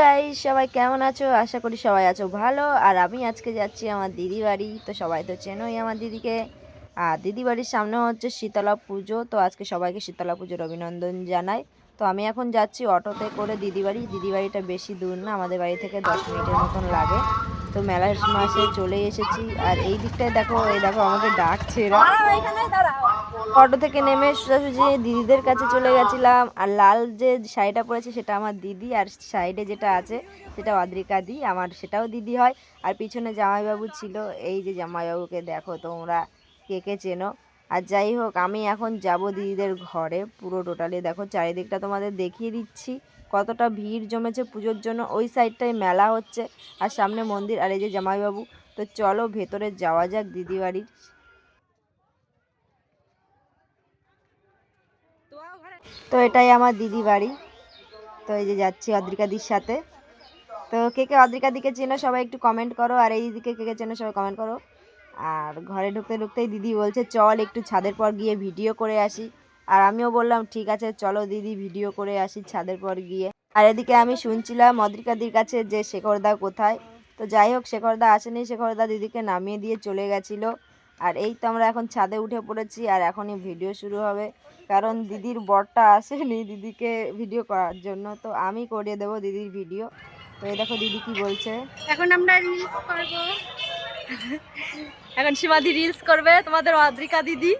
Guys সবাই কেমন আছো? আশা করি সবাই আছো ভালো। আর আমি আজকে যাচ্ছি আমার দিদি বাড়ি, তো সবাই তো চেনোই আমার দিদিকে। আর দিদি বাড়ির সামনে হচ্ছে শীতলা পুজো, তো আজকে সবাইকে শীতলা পুজোর অভিনন্দন জানাই। তো আমি এখন যাচ্ছি অটোতে করে দিদি বাড়ি দিদি বাড়িটা বেশি দূর না, আমাদের বাড়ি থেকে দশ মিনিটের মতন লাগে। তো মেলার মাসে চলে এসেছি। আর এই দিকটায় দেখো এই দেখো আমাকে ডাকছে এরা। অটো থেকে নেমে সোজাসুজি দিদিদের কাছে চলে গেছিলাম। আর লাল যে শাড়িটা পরেছে সেটা আমার দিদি আর সাইডে যেটা আছে সেটা অদ্রিকা দি আমার সেটাও দিদি হয়। আর পিছনে জামাইবাবু ছিল। এই যে জামাইবাবুকে দেখো তোমরা কে কে চেনো? আর যাই হোক, আমি এখন যাব দিদিদের ঘরে। পুরো টোটালি দেখো, চারিদিকটা তোমাদের দেখিয়ে দিচ্ছি। কতটা ভিড় জমেছে পুজোর জন্য। ওই সাইডটায় মেলা হচ্ছে আর সামনে মন্দির। আর এই যে জামাইবাবু, তো চলো ভেতরে যাওয়া যাক দিদি বাড়ির তো এটাই আমার দিদি বাড়ি তো এই যে যাচ্ছি অদ্রিকাদির সাথে। তো কে কে অদ্রিকাদিকে চেনো সবাই একটু কমেন্ট করো। আর এই দিকে কে কে চেনো সবাই কমেন্ট করো। আর ঘরে ঢুকতে ঢুকতেই দিদি বলছে, চল একটু ছাদের পর গিয়ে ভিডিও করে আসি। আর আমিও বললাম, ঠিক আছে, চলো দিদি ভিডিও করে আসি ছাদের পর গিয়ে। আর এদিকে আমি শুনছিলাম অদ্রিকাদির কাছে যে শেখরদা কোথায়। তো যাই হোক শেখরদা আসেনি শেখরদা দিদিকে নামিয়ে দিয়ে চলে গেছিল। আর এই তো আমরা এখন ছাদে উঠে পড়েছি আর এখনই ভিডিও শুরু হবে। কারণ দিদির বরটা আসেনি দিদিকে ভিডিও করার জন্য, তো আমি করিয়ে দেবো দিদির ভিডিও। তো এই দেখো দিদি কি বলছে। এখন আমরা রিলস করব। এখন সীমাদি রিলস করবে, তোমাদের অদ্রিকা দিদি।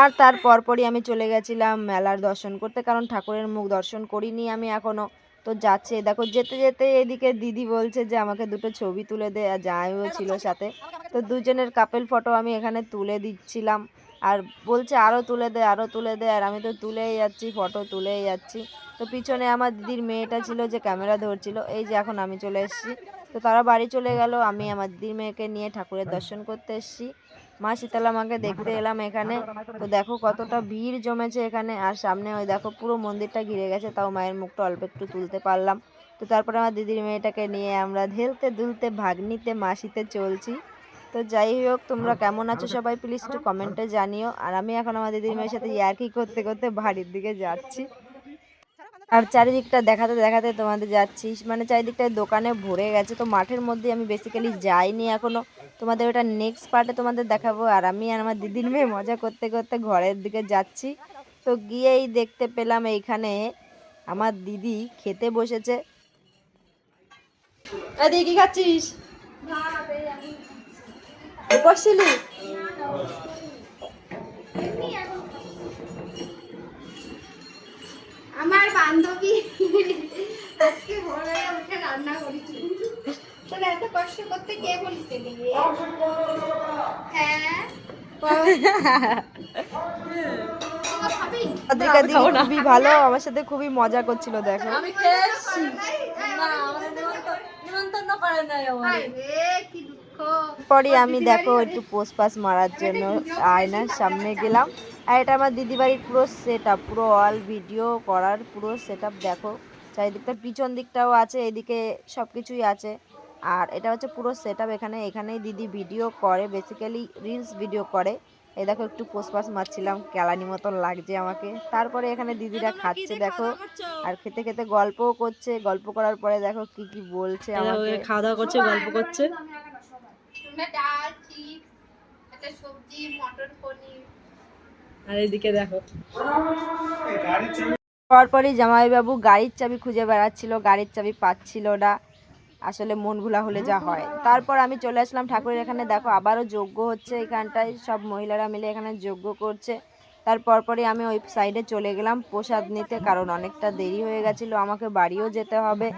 আর তার পরপরই আমি চলে গেছিলাম মেলার দর্শন করতে, কারণ ঠাকুরের মুখ দর্শন করিনি আমি এখনও। তো যাচ্ছে, দেখো, যেতে যেতে এদিকে দিদি বলছে যে আমাকে দুটো ছবি তুলে দে, আর ছিল সাথে। তো দুজনের কাপেল ফটো আমি এখানে তুলে দিচ্ছিলাম। আর বলছে আরও তুলে দে আরও তুলে দে। আর আমি তো তুলেই যাচ্ছি ফটো তুলেই যাচ্ছি। তো পিছনে আমার দিদির মেয়েটা ছিল যে ক্যামেরা ধরছিল। এই যে এখন আমি চলে এসেছি। তো তারা বাড়ি চলে গেল। আমি আমার দিদির মেয়েকে নিয়ে ঠাকুরের দর্শন করতে এসেছি। মা শীতলা মাকে দেখতে এলাম এখানে। তো দেখো কতটা ভিড় জমেছে এখানে। আর সামনে ওই দেখো পুরো মন্দিরটা ঘিরে গেছে। তাও মায়ের মুখটা অল্প একটু তুলতে পারলাম। তো তারপরে আমার দিদির মেয়েটাকে নিয়ে আমরা ধেলতে দুলতে ভাগ্নিতে মাসিতে চলছি। তো যাই হোক তোমরা কেমন আছো সবাই প্লিজ একটু কমেন্টে জানিও। আর আমি এখন আমার দিদির মেয়ের সাথে ইয়ার্কি করতে করতে বাড়ির দিকে যাচ্ছি। আর চারিদিকটা দেখাতে দেখাতে তোমাদের যাচ্ছি। মানে চারিদিকটা দোকানে ভরে গেছে তো মাঠের মধ্যে আমি বেসিক্যালি যাইনি এখনও। তোমাদের ওটা নেক্সট পার্টে তোমাদের দেখাবো। আর আমি আর আমার দিদির মেয়ে মজা করতে করতে ঘরের দিকে যাচ্ছি। তো গিয়েই দেখতে পেলাম এইখানে আমার দিদি খেতে বসেছে। দিদি কি খাচ্ছিস? বসছিলি আমার বান্ধবী আজকে ভোরবেলা উঠে রান্না করেছি। তোর এত কষ্ট করতে কে বলিস হ্যাঁ? খুবই ভালো আমার সাথে খুবই মজা করছিল দেখো। আমি খেয়ে এসছি না আমাদের নিমন্ত্রণ করে নাই কি পরে আমি দেখো একটু পোস্ট পাস মারার জন্য আয়নার সামনে গেলাম। আর এটা আমার দিদি বাড়ির পুরো সেট আপ পুরো অল ভিডিও করার পুরো সেট আপ দেখো। চারিদিকটা পিছন দিকটাও আছে এদিকে সব কিছুই আছে। আর এটা হচ্ছে পুরো সেট আপ এখানে এখানেই দিদি ভিডিও করে বেসিক্যালি রিলস ভিডিও করে। এই দেখো একটু পোস্ট পাস মারছিলাম কেলানি মতন লাগছে আমাকে। তারপরে এখানে দিদিরা খাচ্ছে দেখো। আর খেতে খেতে গল্পও করছে গল্প করার পরে দেখো কি কি বলছে আমাকে। খাওয়া দাওয়া করছে গল্প করছে। তোমরা ডাল চিপস একটা সবজি মটর পনির। আর এইদিকে দেখো। পরপরই জামাইবাবু গাড়ির চাবি খুঁজে বেড়াচ্ছিল গাড়ির চাবি পাচ্ছিল না। আসলে মন ভুলা হলে যা হয়। তারপর আমি চলে আসলাম ঠাকুরের এখানে। দেখো আবারও যজ্ঞ হচ্ছে এখানটায়। সব মহিলারা মিলে এখানে যজ্ঞ করছে। তারপর পরই আমি ওই সাইডে চলে গেলাম। প্রসাদ নিতে কারণ অনেকটা দেরি হয়ে গেছিল। আমাকে বাড়িও যেতে হবে।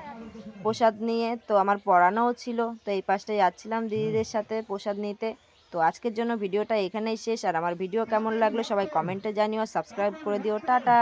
প্রসাদ নিয়ে তো আমার পড়ানোও ছিল তো এই পাশটায় যাচ্ছিলাম দিদিদের সাথে প্রসাদ নিতে। তো আজকের জন্য ভিডিওটা এখানেই শেষ আর আমার ভিডিও কেমন লাগল সবাই কমেন্টে জানিও সাবস্ক্রাইব করে দিও টাটা।